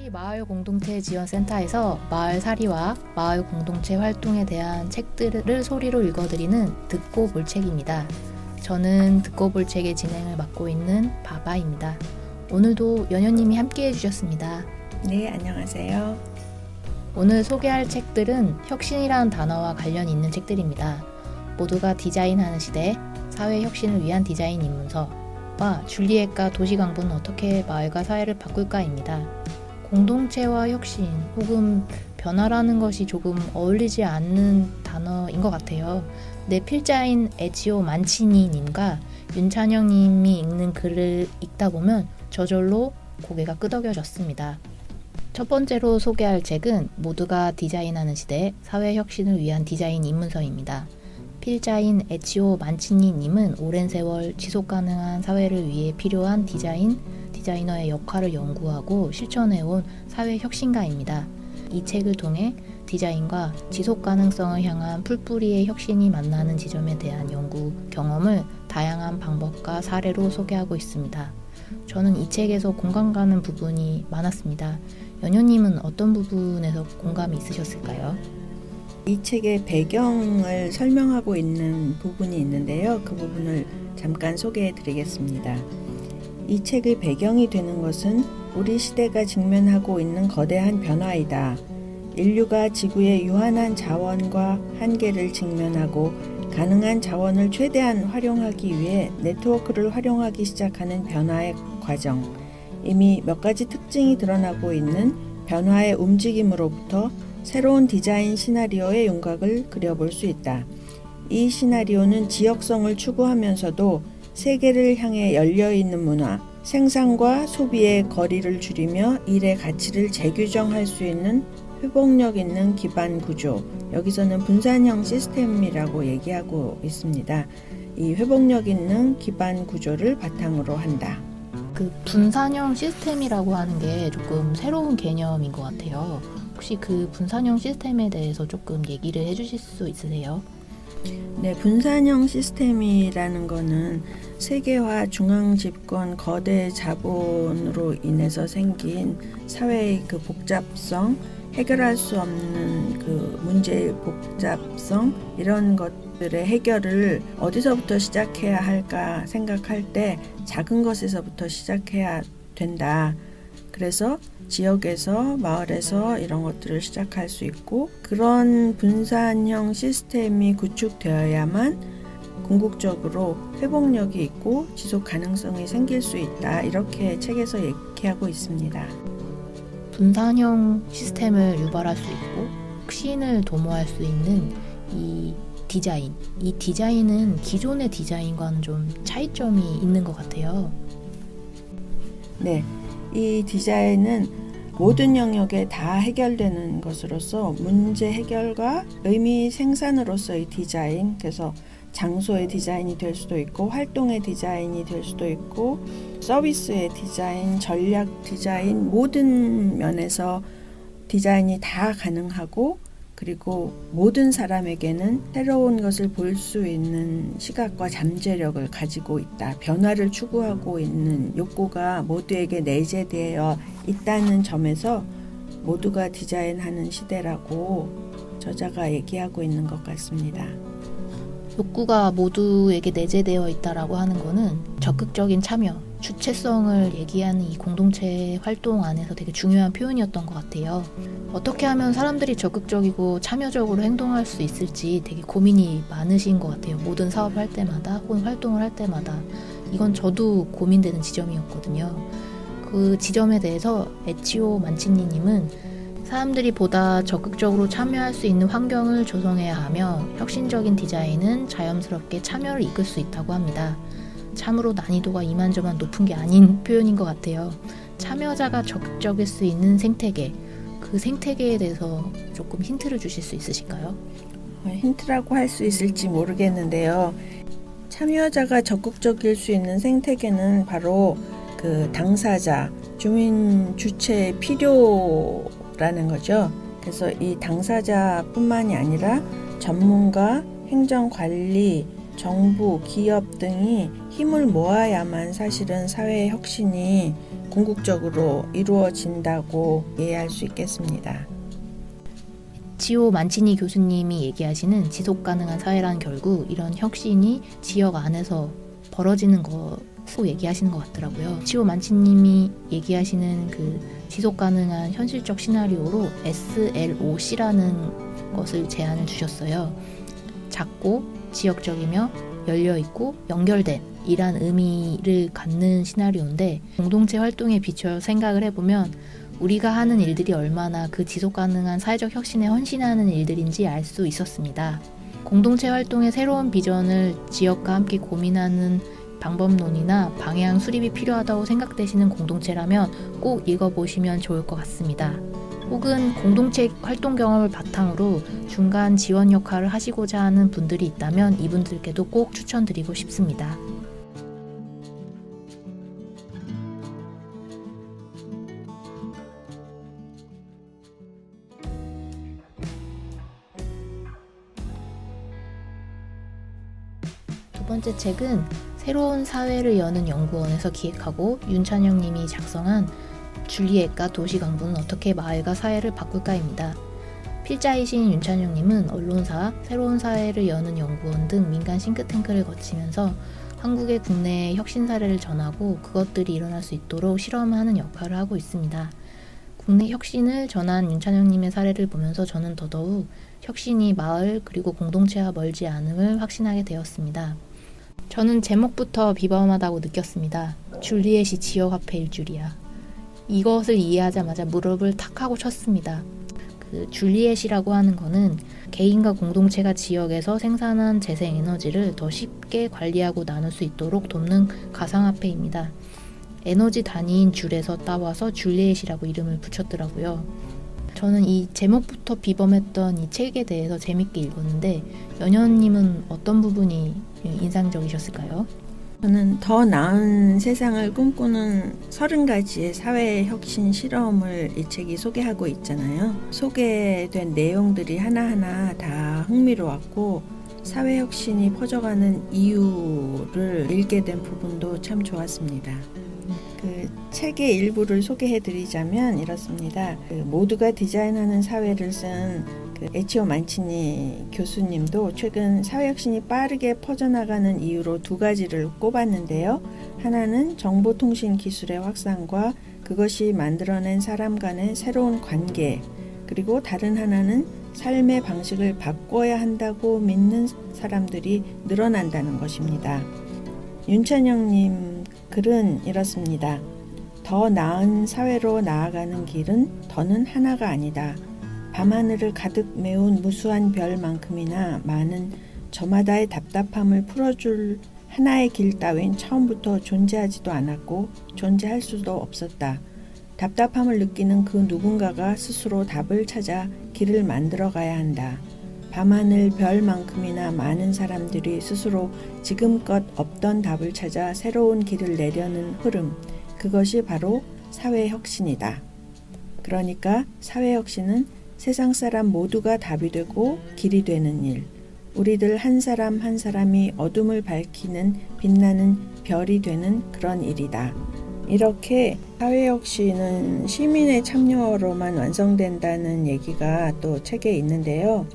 서울시 마을 공동체 지원센터에서 마을 사리와 마을 공동체 활동에 대한 책들을 소리로 읽어드리는 듣고 볼 책입니다. 저는 듣고 볼 책의 진행을 맡고 있는 바바입니다. 오늘도 연현님이 함께 해주셨습니다. 네, 안녕하세요. 오늘 소개할 책들은 혁신이라는 단어와 관련 있는 책들입니다. 모두가 디자인하는 시대, 사회 혁신을 위한 디자인 입문서 와 줄리엣과 도시 강부는 어떻게 마을과 사회를 바꿀까입니다. 공동체와 혁신 혹은 변화라는 것이 조금 어울리지 않는 단어인 것 같아요. 내 필자인 에지오 만치니님과 윤찬영님이 읽는 글을 읽다 보면 저절로 고개가 끄덕여졌습니다. 첫 번째로 소개할 책은 모두가 디자인하는 시대 사회 혁신을 위한 디자인 입문서입니다. 필자인 에치오 만치니님은 오랜 세월 지속 가능한 사회를 위해 필요한 디자인, 디자이너의 역할을 연구하고 실천해온 사회 혁신가입니다. 이 책을 통해 디자인과 지속 가능성을 향한 풀뿌리의 혁신이 만나는 지점에 대한 연구 경험을 다양한 방법과 사례로 소개하고 있습니다. 저는 이 책에서 공감 가는 부분이 많았습니다. 연효님은 어떤 부분에서 공감이 있으셨을까요? 이 책의 배경을 설명하고 있는 부분이 있는데요. 그 부분을 잠깐 소개해 드리겠습니다. 이 책의 배경이 되는 것은 우리 시대가 직면하고 있는 거대한 변화이다. 인류가 지구의 유한한 자원과 한계를 직면하고 가능한 자원을 최대한 활용하기 위해 네트워크를 활용하기 시작하는 변화의 과정. 이미 몇 가지 특징이 드러나고 있는 변화의 움직임으로부터 새로운 디자인 시나리오의 윤곽을 그려볼 수 있다. 이 시나리오는 지역성을 추구하면서도 세계를 향해 열려 있는 문화, 생산과 소비의 거리를 줄이며 일의 가치를 재규정할 수 있는 회복력 있는 기반 구조. 여기서는 분산형 시스템이라고 얘기하고 있습니다. 이 회복력 있는 기반 구조를 바탕으로 한다. 그 분산형 시스템이라고 하는 게 조금 새로운 개념인 것 같아요. 혹시 그 분산형 시스템에 대해서 조금 얘기를 해주실 수 있으세요? 네, 분산형 시스템이라는 거는 세계화 중앙 집권 거대 자본으로 인해서 생긴 사회의 그 복잡성, 해결할 수 없는 그 문제의 복잡성 이런 것들의 해결을 어디서부터 시작해야 할까 생각할 때 작은 것에서부터 시작해야 된다. 그래서 지역에서 마을에서 이런 것들을 시작할 수 있고 그런 분산형 시스템이 구축되어야만 궁극적으로 회복력이 있고 지속 가능성이 생길 수 있다 이렇게 책에서 얘기하고 있습니다. 분산형 시스템을 유발할 수 있고 혁신을 도모할 수 있는 이 디자인. 이 디자인은 기존의 디자인과는 좀 차이점이 있는 것 같아요. 네, 이 디자인은 모든 영역에 다 해결되는 것으로서 문제 해결과 의미 생산으로서의 디자인, 그래서 장소의 디자인이 될 수도 있고 활동의 디자인이 될 수도 있고 서비스의 디자인, 전략 디자인 모든 면에서 디자인이 다 가능하고 그리고 모든 사람에게는 새로운 것을 볼 수 있는 시각과 잠재력을 가지고 있다. 변화를 추구하고 있는 욕구가 모두에게 내재되어 있다는 점에서 모두가 디자인하는 시대라고 저자가 얘기하고 있는 것 같습니다. 욕구가 모두에게 내재되어 있다라고 하는 거는 적극적인 참여, 주체성을 얘기하는 이 공동체 활동 안에서 되게 중요한 표현이었던 것 같아요. 어떻게 하면 사람들이 적극적이고 참여적으로 행동할 수 있을지 되게 고민이 많으신 것 같아요. 모든 사업을 할 때마다 혹은 활동을 할 때마다 이건 저도 고민되는 지점이었거든요. 그 지점에 대해서 에치오 만치니님은 사람들이 보다 적극적으로 참여할 수 있는 환경을 조성해야 하며 혁신적인 디자인은 자연스럽게 참여를 이끌 수 있다고 합니다. 참으로 난이도가 이만저만 높은 게 아닌 표현인 것 같아요. 참여자가 적극적일 수 있는 생태계, 그 생태계에 대해서 조금 힌트를 주실 수 있으실까요? 어, 힌트라고 할 수 있을지 모르겠는데요. 참여자가 적극적일 수 있는 생태계는 바로 그 당사자, 주민 주체의 필요 라는 거죠. 그래서 이 당사자뿐만이 아니라 전문가, 행정 관리, 정부, 기업 등이 힘을 모아야만 사실은 사회 혁신이 궁극적으로 이루어진다고 이해할 수 있겠습니다. 지오 만치니 교수님이 얘기하시는 지속 가능한 사회란 결국 이런 혁신이 지역 안에서 벌어지는 거 고 얘기하시는 것 같더라고요. 지오 만치님이 얘기하시는 그 지속 가능한 현실적 시나리오로 SLOC라는 것을 제안을 주셨어요. 작고 지역적이며 열려 있고 연결된 이란 의미를 갖는 시나리오인데 공동체 활동에 비춰 생각을 해보면 우리가 하는 일들이 얼마나 그 지속 가능한 사회적 혁신에 헌신하는 일들인지 알 수 있었습니다. 공동체 활동의 새로운 비전을 지역과 함께 고민하는 방법론이나 방향 수립이 필요하다고 생각되시는 공동체라면 꼭 읽어보시면 좋을 것 같습니다. 혹은 공동체 활동 경험을 바탕으로 중간 지원 역할을 하시고자 하는 분들이 있다면 이분들께도 꼭 추천드리고 싶습니다. 두 번째 책은 새로운 사회를 여는 연구원에서 기획하고 윤찬영 님이 작성한 줄리엣과 도시 강부는 어떻게 마을과 사회를 바꿀까입니다. 필자이신 윤찬영 님은 언론사, 새로운 사회를 여는 연구원 등 민간 싱크탱크를 거치면서 한국의 국내 혁신 사례를 전하고 그것들이 일어날 수 있도록 실험하는 역할을 하고 있습니다. 국내 혁신을 전한 윤찬영 님의 사례를 보면서 저는 더더욱 혁신이 마을 그리고 공동체와 멀지 않음을 확신하게 되었습니다. 저는 제목부터 비범하다고 느꼈습니다. 줄리엣이 지역 화폐일 줄이야. 이것을 이해하자마자 무릎을 탁 하고 쳤습니다. 그 줄리엣이라고 하는 거는 개인과 공동체가 지역에서 생산한 재생 에너지를 더 쉽게 관리하고 나눌 수 있도록 돕는 가상화폐입니다. 에너지 단위인 줄에서 따와서 줄리엣이라고 이름을 붙였더라고요. 저는 이 제목부터 비범했던 이 책에 대해서 재밌게 읽었는데 연현님은 어떤 부분이 인상적이셨을까요? 저는 더 나은 세상을 꿈꾸는 30가지의 사회 혁신 실험을 이 책이 소개하고 있잖아요. 소개된 내용들이 하나하나 다 흥미로웠고 사회 혁신이 퍼져가는 이유를 읽게 된 부분도 참 좋았습니다. 그 책의 일부를 소개해 드리자면 이렇습니다. 그 모두가 디자인하는 사회를 쓴 그 에치오 만치니 교수님도 최근 사회혁신이 빠르게 퍼져나가는 이유로 두 가지를 꼽았는데요. 하나는 정보통신 기술의 확산과 그것이 만들어낸 사람 간의 새로운 관계, 그리고 다른 하나는 삶의 방식을 바꿔야 한다고 믿는 사람들이 늘어난다는 것입니다. 윤찬영님 글은 이렇습니다. 더 나은 사회로 나아가는 길은 더는 하나가 아니다. 밤하늘을 가득 메운 무수한 별만큼이나 많은 저마다의 답답함을 풀어줄 하나의 길 따윈 처음부터 존재하지도 않았고 존재할 수도 없었다. 답답함을 느끼는 그 누군가가 스스로 답을 찾아 길을 만들어 가야 한다. 밤하늘 별만큼이나 많은 사람들이 스스로 지금껏 없던 답을 찾아 새로운 길을 내려는 흐름, 그것이 바로 사회혁신이다. 그러니까 사회혁신은 세상 사람 모두가 답이 되고 길이 되는 일, 우리들 한 사람 한 사람이 어둠을 밝히는 빛나는 별이 되는 그런 일이다. 이렇게 사회 혁신은 시민의 참여로만 완성된다는 얘기가 또 책에 있는데요.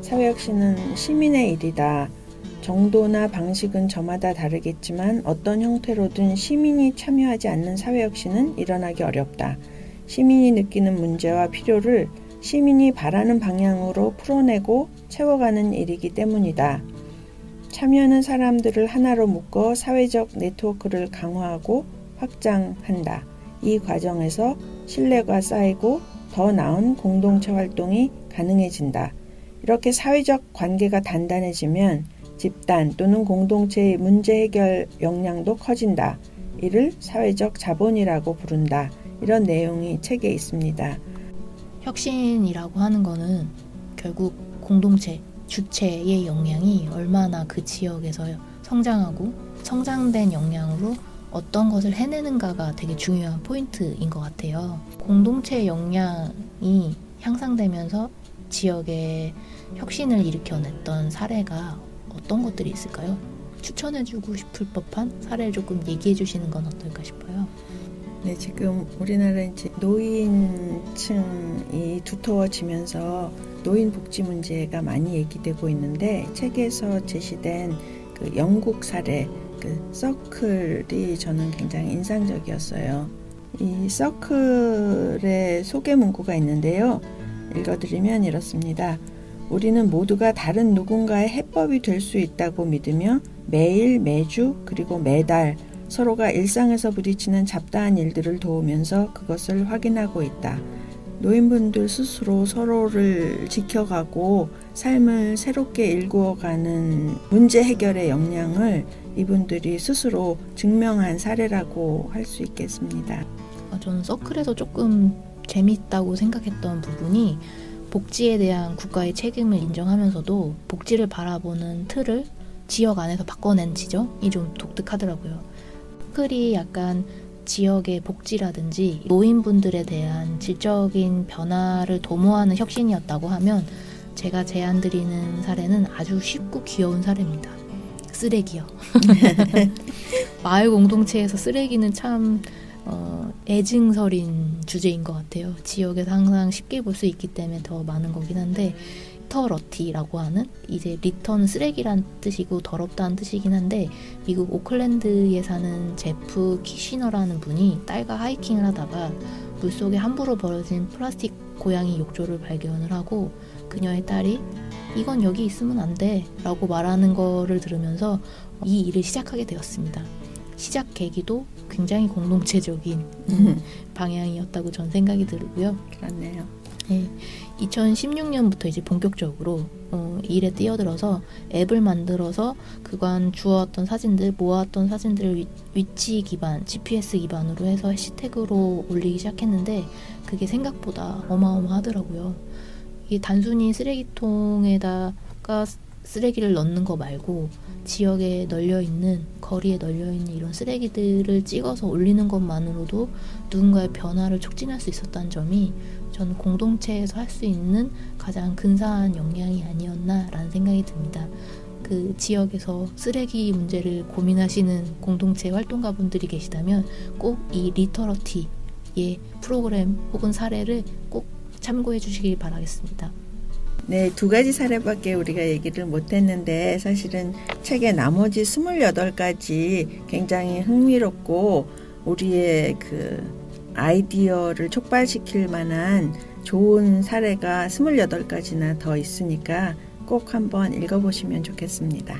사회 혁신은 시민의 일이다. 정도나 방식은 저마다 다르겠지만 어떤 형태로든 시민이 참여하지 않는 사회 혁신은 일어나기 어렵다. 시민이 느끼는 문제와 필요를 시민이 바라는 방향으로 풀어내고 채워가는 일이기 때문이다. 참여하는 사람들을 하나로 묶어 사회적 네트워크를 강화하고 확장한다. 이 과정에서 신뢰가 쌓이고 더 나은 공동체 활동이 가능해진다. 이렇게 사회적 관계가 단단해지면 집단 또는 공동체의 문제 해결 역량도 커진다. 이를 사회적 자본이라고 부른다. 이런 내용이 책에 있습니다. 혁신이라고 하는 거는 결국 공동체, 주체의 역량이 얼마나 그 지역에서 성장하고 성장된 역량으로 어떤 것을 해내는가가 되게 중요한 포인트인 것 같아요. 공동체 역량이 향상되면서 지역에 혁신을 일으켜냈던 사례가 어떤 것들이 있을까요? 추천해주고 싶을 법한 사례를 조금 얘기해 주시는 건 어떨까 싶어요. 네, 지금 우리나라 이제 노인층이 두터워지면서 노인 복지 문제가 많이 얘기되고 있는데 책에서 제시된 그 영국 사례 그 서클이 저는 굉장히 인상적이었어요. 이 서클의 소개 문구가 있는데요. 읽어드리면 이렇습니다. 우리는 모두가 다른 누군가의 해법이 될 수 있다고 믿으며 매일, 매주, 그리고 매달 서로가 일상에서 부딪히는 잡다한 일들을 도우면서 그것을 확인하고 있다. 노인분들 스스로 서로를 지켜가고 삶을 새롭게 일구어가는 문제 해결의 역량을 이분들이 스스로 증명한 사례라고 할 수 있겠습니다. 어, 저는 서클에서 조금 재밌다고 생각했던 부분이 복지에 대한 국가의 책임을 인정하면서도 복지를 바라보는 틀을 지역 안에서 바꿔낸 지점이 좀 독특하더라고요. 서클이 약간 지역의 복지라든지 노인분들에 대한 질적인 변화를 도모하는 혁신이었다고 하면 제가 제안 드리는 사례는 아주 쉽고 귀여운 사례입니다. 쓰레기요. 마을 공동체에서 쓰레기는 참 어, 애증서린 주제인 것 같아요. 지역에서 항상 쉽게 볼 수 있기 때문에 더 많은 거긴 한데 리터러티라고 하는 이제 리턴은 쓰레기란 뜻이고 더럽다는 뜻이긴 한데 미국 오클랜드에 사는 제프 키시너라는 분이 딸과 하이킹을 하다가 물속에 함부로 버려진 플라스틱 고양이 욕조를 발견을 하고 그녀의 딸이 이건 여기 있으면 안 돼 라고 말하는 거를 들으면서 이 일을 시작하게 되었습니다. 시작 계기도 굉장히 공동체적인 음. 방향이었다고 전 생각이 들고요. 그렇네요. 네, 2016년부터 이제 본격적으로 어, 일에 뛰어들어서 앱을 만들어서 그간 주었던 사진들, 모았던 사진들을 위, 위치 기반, GPS 기반으로 해서 해시태그로 올리기 시작했는데 그게 생각보다 어마어마하더라고요. 이게 단순히 쓰레기통에다가 쓰레기를 넣는 거 말고 지역에 널려 있는 거리에 널려 있는 이런 쓰레기들을 찍어서 올리는 것만으로도 누군가의 변화를 촉진할 수 있었다는 점이 저는 공동체에서 할 수 있는 가장 근사한 역량이 아니었나라는 생각이 듭니다. 그 지역에서 쓰레기 문제를 고민하시는 공동체 활동가 분들이 계시다면 꼭 이 리터러티의 프로그램 혹은 사례를 꼭 참고해 주시길 바라겠습니다. 네, 두 가지 사례밖에 우리가 얘기를 못 했는데 사실은 책의 나머지 28가지 굉장히 흥미롭고 우리의 그 아이디어를 촉발시킬 만한 좋은 사례가 28가지나 더 있으니까 꼭 한번 읽어보시면 좋겠습니다.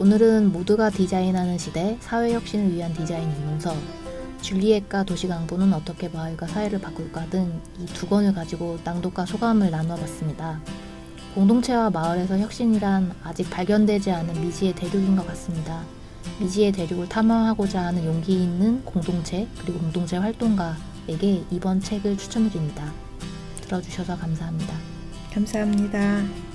오늘은 모두가 디자인하는 시대 사회혁신을 위한 디자인 입문서 줄리엣과 도시강부는 어떻게 마을과 사회를 바꿀까 등 이 두 권을 가지고 낭독과 소감을 나눠봤습니다. 공동체와 마을에서 혁신이란 아직 발견되지 않은 미지의 대륙인 것 같습니다. 미지의 대륙을 탐험하고자 하는 용기 있는 공동체 그리고 공동체 활동가에게 이번 책을 추천드립니다. 들어주셔서 감사합니다. 감사합니다.